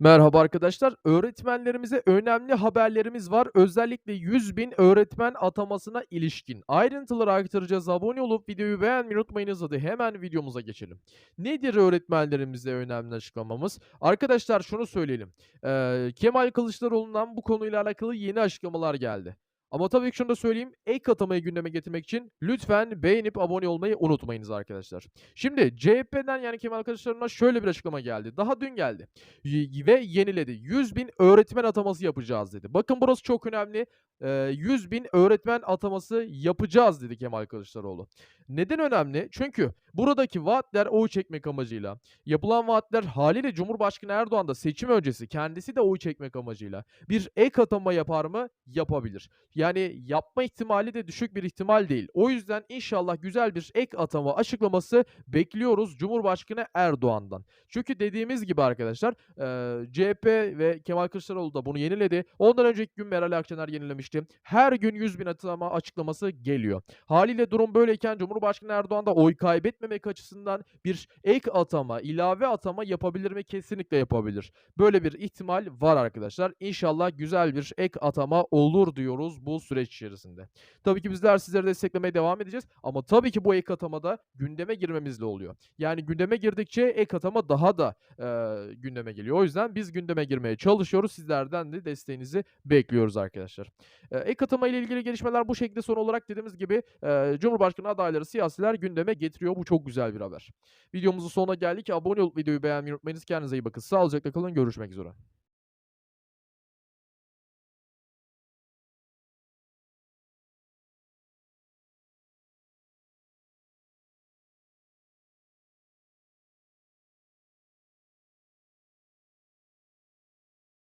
Merhaba arkadaşlar. Öğretmenlerimize önemli haberlerimiz var. Özellikle 100.000 öğretmen atamasına ilişkin. Ayrıntıları aktaracağız. Abone olup videoyu beğenmeyi unutmayınız. Hadi hemen videomuza geçelim. Nedir öğretmenlerimize önemli açıklamamız? Arkadaşlar şunu söyleyelim. Eee, Kemal Kılıçdaroğlu'ndan bu konuyla alakalı yeni açıklamalar geldi. Ama tabii ki şunu da söyleyeyim. Ek atamayı gündeme getirmek için lütfen beğenip abone olmayı unutmayınız arkadaşlar. Şimdi CHP'den yani Kemal Kılıçdaroğlu'na şöyle bir açıklama geldi. Daha dün geldi. Ve yeniledi. 100 bin öğretmen ataması yapacağız dedi. Bakın burası çok önemli. Eee 100 bin öğretmen ataması yapacağız dedi Kemal Kılıçdaroğlu. Neden önemli? Çünkü buradaki vaatler oy çekmek amacıyla, yapılan vaatler haliyle Cumhurbaşkanı Erdoğan da seçim öncesi kendisi de oy çekmek amacıyla bir ek atama yapar mı? Yapabilir. Yani yapma ihtimali de düşük bir ihtimal değil. O yüzden inşallah güzel bir ek atama açıklaması bekliyoruz Cumhurbaşkanı Erdoğan'dan. Çünkü dediğimiz gibi arkadaşlar CHP ve Kemal Kılıçdaroğlu da bunu yeniledi. Ondan önceki gün Meral Akşener yenilemişti. Her gün 100 bin atama açıklaması geliyor. Haliyle durum böyleyken Cumhurbaşkanı Erdoğan da oy kaybetmemek açısından bir ek atama, ilave atama yapabilir mi? Kesinlikle yapabilir. Böyle bir ihtimal var arkadaşlar. İnşallah güzel bir ek atama olur diyoruz bu süreç içerisinde. Tabii ki bizler sizleri desteklemeye devam edeceğiz ama tabii ki bu ek atamada gündeme girmemizle oluyor. Yani gündeme girdikçe ek atama daha da eee, gündeme geliyor. O yüzden biz gündeme girmeye çalışıyoruz. Sizlerden de desteğinizi bekliyoruz arkadaşlar. Eee, ek atama ile ilgili gelişmeler bu şekilde son olarak dediğimiz gibi eee, Cumhurbaşkanı adayları siyasiler gündeme getiriyor. Bu çok güzel bir haber. Videomuzun sonuna geldik. Abone olup videoyu beğenmeyi unutmayınız. Kendinize iyi bakın. Sağlıcakla kalın. Görüşmek üzere.